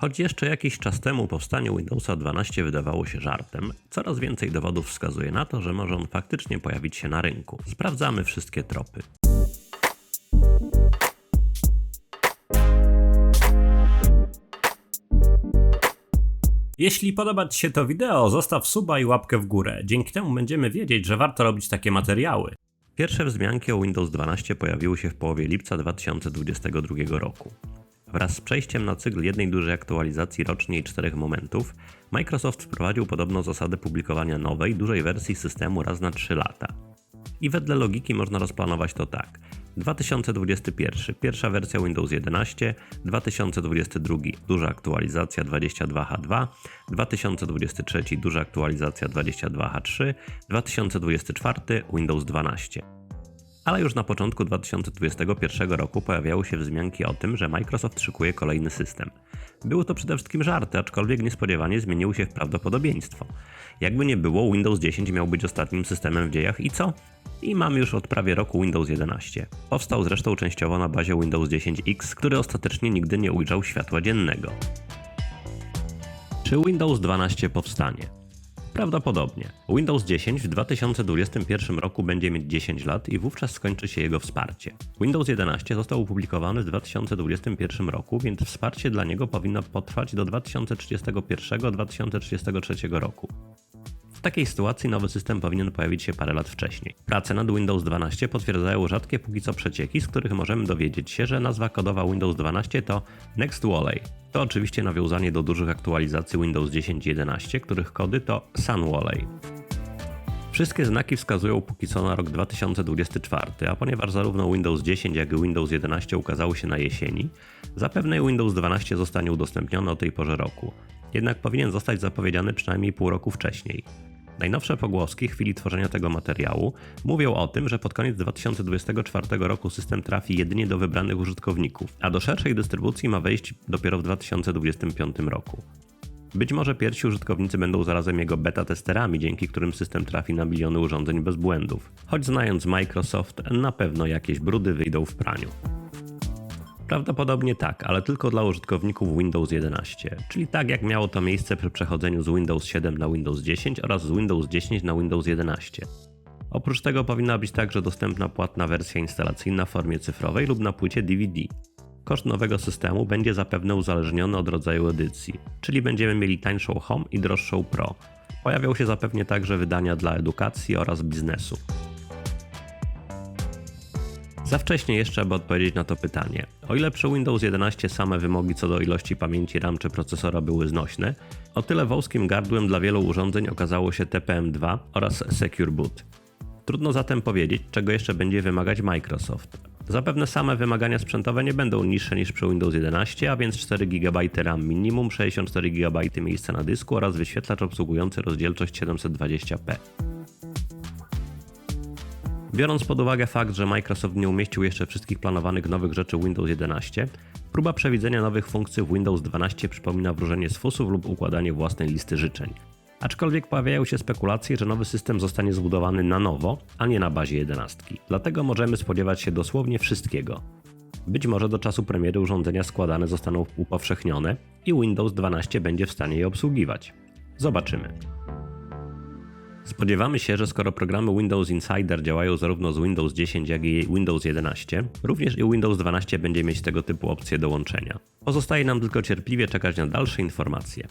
Choć jeszcze jakiś czas temu powstanie Windowsa 12 wydawało się żartem, coraz więcej dowodów wskazuje na to, że może on faktycznie pojawić się na rynku. Sprawdzamy wszystkie tropy. Jeśli podoba Ci się to wideo, zostaw suba i łapkę w górę. Dzięki temu będziemy wiedzieć, że warto robić takie materiały. Pierwsze wzmianki o Windows 12 pojawiły się w połowie lipca 2022 roku. Wraz z przejściem na cykl jednej dużej aktualizacji rocznie i czterech momentów, Microsoft wprowadził podobno zasadę publikowania nowej, dużej wersji systemu raz na 3 lata. I wedle logiki można rozplanować to tak. 2021 pierwsza wersja Windows 11, 2022 duża aktualizacja 22H2, 2023 duża aktualizacja 22H3, 2024 Windows 12. Ale już na początku 2021 roku pojawiały się wzmianki o tym, że Microsoft szykuje kolejny system. Były to przede wszystkim żarty, aczkolwiek niespodziewanie zmieniły się w prawdopodobieństwo. Jakby nie było, Windows 10 miał być ostatnim systemem w dziejach i co? I mamy już od prawie roku Windows 11. Powstał zresztą częściowo na bazie Windows 10X, który ostatecznie nigdy nie ujrzał światła dziennego. Czy Windows 12 powstanie? Prawdopodobnie. Windows 10 w 2021 roku będzie mieć 10 lat i wówczas skończy się jego wsparcie. Windows 11 został opublikowany w 2021 roku, więc wsparcie dla niego powinno potrwać do 2031-2033 roku. W takiej sytuacji nowy system powinien pojawić się parę lat wcześniej. Prace nad Windows 12 potwierdzają rzadkie póki co przecieki, z których możemy dowiedzieć się, że nazwa kodowa Windows 12 to Next Wally. To oczywiście nawiązanie do dużych aktualizacji Windows 10 i 11, których kody to Sun. Wszystkie znaki wskazują póki co na rok 2024, a ponieważ zarówno Windows 10 jak i Windows 11 ukazały się na jesieni, zapewne Windows 12 zostanie udostępniony o tej porze roku. Jednak powinien zostać zapowiedziany przynajmniej pół roku wcześniej. Najnowsze pogłoski chwili tworzenia tego materiału mówią o tym, że pod koniec 2024 roku system trafi jedynie do wybranych użytkowników, a do szerszej dystrybucji ma wejść dopiero w 2025 roku. Być może pierwsi użytkownicy będą zarazem jego beta testerami, dzięki którym system trafi na miliony urządzeń bez błędów. Choć znając Microsoft, na pewno jakieś brudy wyjdą w praniu. Prawdopodobnie tak, ale tylko dla użytkowników Windows 11, czyli tak jak miało to miejsce przy przechodzeniu z Windows 7 na Windows 10 oraz z Windows 10 na Windows 11. Oprócz tego powinna być także dostępna płatna wersja instalacyjna w formie cyfrowej lub na płycie DVD. Koszt nowego systemu będzie zapewne uzależniony od rodzaju edycji, czyli będziemy mieli tańszą Home i droższą Pro. Pojawią się zapewne także wydania dla edukacji oraz biznesu. Za wcześnie jeszcze, aby odpowiedzieć na to pytanie. O ile przy Windows 11 same wymogi co do ilości pamięci RAM czy procesora były znośne, o tyle wąskim gardłem dla wielu urządzeń okazało się TPM2 oraz Secure Boot. Trudno zatem powiedzieć, czego jeszcze będzie wymagać Microsoft. Zapewne same wymagania sprzętowe nie będą niższe niż przy Windows 11, a więc 4 GB RAM minimum, 64 GB miejsca na dysku oraz wyświetlacz obsługujący rozdzielczość 720p. Biorąc pod uwagę fakt, że Microsoft nie umieścił jeszcze wszystkich planowanych nowych rzeczy w Windows 11, próba przewidzenia nowych funkcji w Windows 12 przypomina wróżenie z fusów lub układanie własnej listy życzeń. Aczkolwiek pojawiają się spekulacje, że nowy system zostanie zbudowany na nowo, a nie na bazie 11. Dlatego możemy spodziewać się dosłownie wszystkiego. Być może do czasu premiery urządzenia składane zostaną upowszechnione i Windows 12 będzie w stanie je obsługiwać. Zobaczymy. Spodziewamy się, że skoro programy Windows Insider działają zarówno z Windows 10, jak i Windows 11, również i Windows 12 będzie mieć tego typu opcje dołączenia. Pozostaje nam tylko cierpliwie czekać na dalsze informacje.